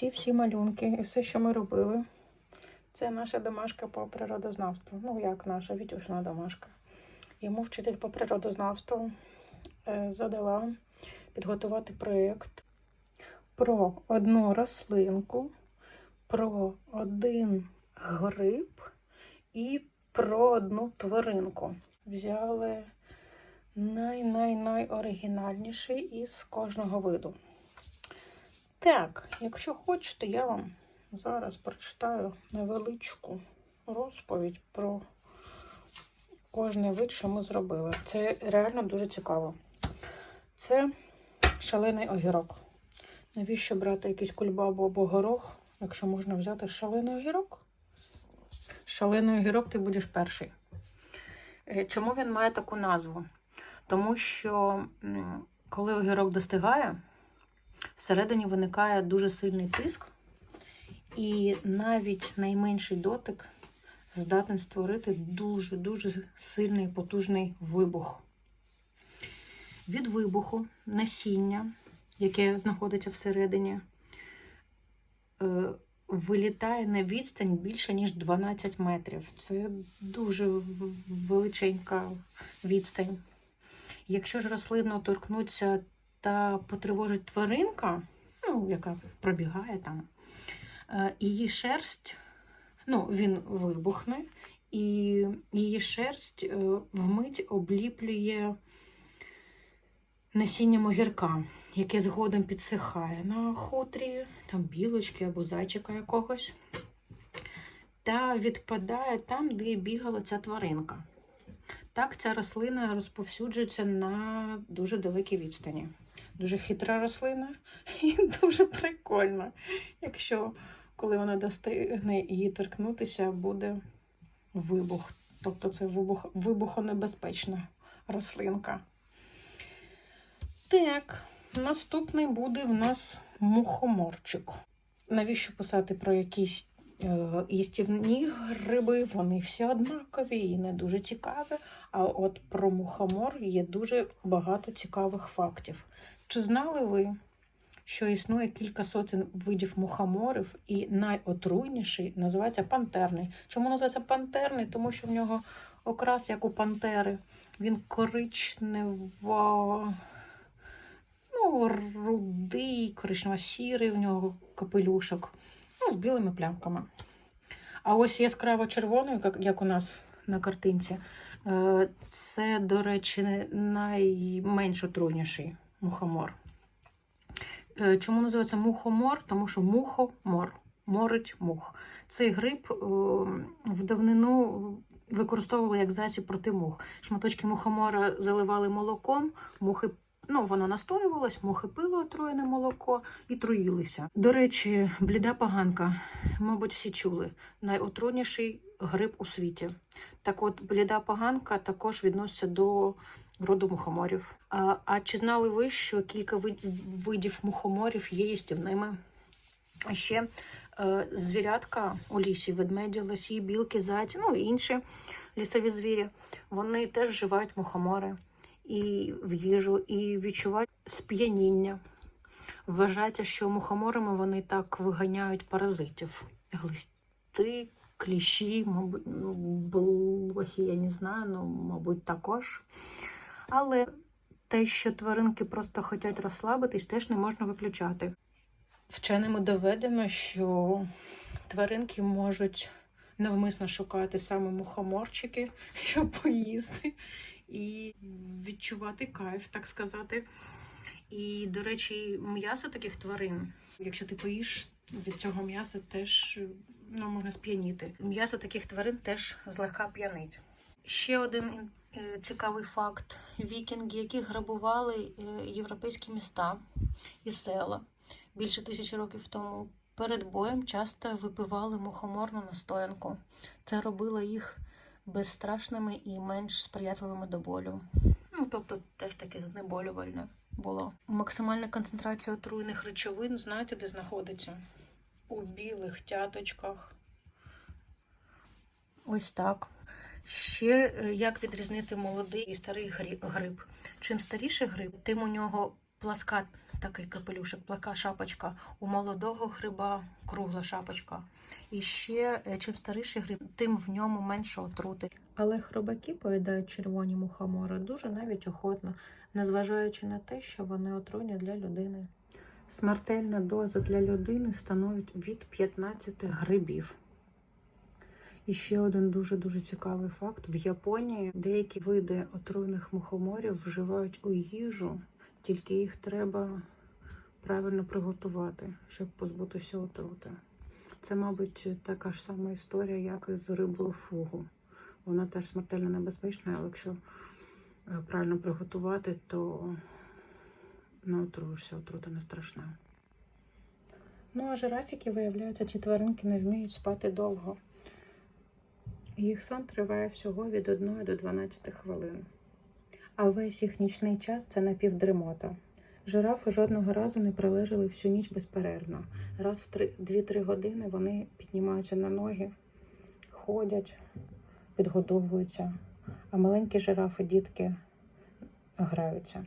Ці всі малюнки і все, що ми робили, це наша домашка по природознавству. Ну, як наша Вітюшна домашка. Йому вчитель по природознавству е, задала підготувати проєкт про одну рослинку, про один гриб і про одну тваринку. Взяли най-най-най оригінальніший із кожного виду. Так, якщо хочете, я вам зараз прочитаю невеличку розповідь про кожний вид, що ми зробили. Це реально дуже цікаво. Це шалений огірок. Навіщо брати якийсь кульбабу або горох, якщо можна взяти шалений огірок? Шалений огірок ти будеш перший. Е, Чому він має таку назву? Тому що коли огірок достигає, всередині виникає дуже сильний тиск, і навіть найменший дотик здатен створити дуже-дуже сильний потужний вибух. Від вибуху насіння, яке знаходиться всередині, е, вилітає на відстань більше, ніж 12 метрів. Це дуже величенька відстань. Якщо ж рослину торкнуться та потривожить тваринка, ну, яка пробігає там, е, її шерсть, ну, він вибухне, і її шерсть е, вмить обліплює насінням огірка, яке згодом підсихає на хутрі, там білочки або зайчика якогось, та відпадає там, де бігала ця тваринка. Так, ця рослина розповсюджується на дуже далекій відстані. Дуже хитра рослина і дуже прикольна. Якщо коли вона достигне її торкнутися, буде вибух. Тобто це вибух, вибухонебезпечна рослинка. Так, наступний буде в нас мухоморчик. Навіщо писати про якісь е, їстівні гриби? Вони всі однакові і не дуже цікаві. А от про мухомор є дуже багато цікавих фактів. Чи знали ви, що існує кілька сотень видів мухоморів, і найотруйніший називається пантерний? Чому називається пантерний? Тому що в нього окрас, як у пантери. Він коричнево, ну, рудий, коричнево-сірий, в нього капелюшок, з білими плямками. А ось яскраво червоний, як, у нас на картинці, е, це, до речі, найменш отруйніший мухомор. Е, Чому називається мухомор? Тому що мухомор, морить мух. Цей гриб е, в давнину використовували як засіб проти мух. Шматочки мухомора заливали молоком, мухи. Ну, воно настоювалось, мухи пили отруєне молоко і труїлися. До речі, бліда поганка, мабуть, всі чули. Найотруйніший гриб у світі. Так от, бліда поганка також відноситься до роду мухоморів. А, а чи знали ви, що кілька видів мухоморів є їстівними? А ще е, звірятка у лісі, ведмеді, лосі, білки, зайці, ну і інші лісові звірі, вони теж вживають мухомори і в їжу, і відчувають сп'яніння. Вважається, що мухоморами вони так виганяють паразитів. Глисти, кліщі, мабуть, ну, блохи, я не знаю, ну, мабуть, також. Але те, що тваринки просто хочуть розслабитись, теж не можна виключати. Вченими доведено, що тваринки можуть навмисно шукати саме мухоморчики, щоб поїсти і відчувати кайф, так сказати. І, до речі, м'ясо таких тварин, якщо ти поїш від цього м'яса, теж ну, можна сп'яніти. М'ясо таких тварин теж злегка п'янить. Ще один е, цікавий факт: вікінги, які грабували е, європейські міста і села більше тисячі років тому, перед боєм часто випивали мухоморну настоянку. Це робило їх безстрашними і менш сприятливими до болю. Ну, тобто, теж таке знеболювальне було. Максимальна концентрація отруйних речовин, знаєте, де знаходиться? У білих тяточках. Ось так. Ще е, як відрізнити молодий і старий гриб. Чим старіший гриб, тим у нього пласка такий капелюшок, плака шапочка. У молодого гриба кругла шапочка. І ще е, чим старіший гриб, тим в ньому менше отрути. Але хробаки поїдають червоні мухомори дуже навіть охотно, незважаючи на те, що вони отруйні для людини. Смертельна доза для людини становить від 15 грибів. І ще один дуже-дуже цікавий факт: в Японії деякі види отруйних мухоморів вживають у їжу, тільки їх треба правильно приготувати, щоб позбутися отрути. Це, мабуть, така ж сама історія, як і з рибою фугу. Вона теж смертельно небезпечна, але якщо е, правильно приготувати, то не отруєшся, отрута не страшна. Ну, а жирафіки, виявляється, ці тваринки не вміють спати довго. Їх сон триває всього від 1 до 12 хвилин. А весь їх нічний час це напівдремота. Жирафи жодного разу не пролежали всю ніч безперервно. Раз в 2-3 години вони піднімаються на ноги, ходять, підгодовуються, а маленькі жирафи, дітки граються.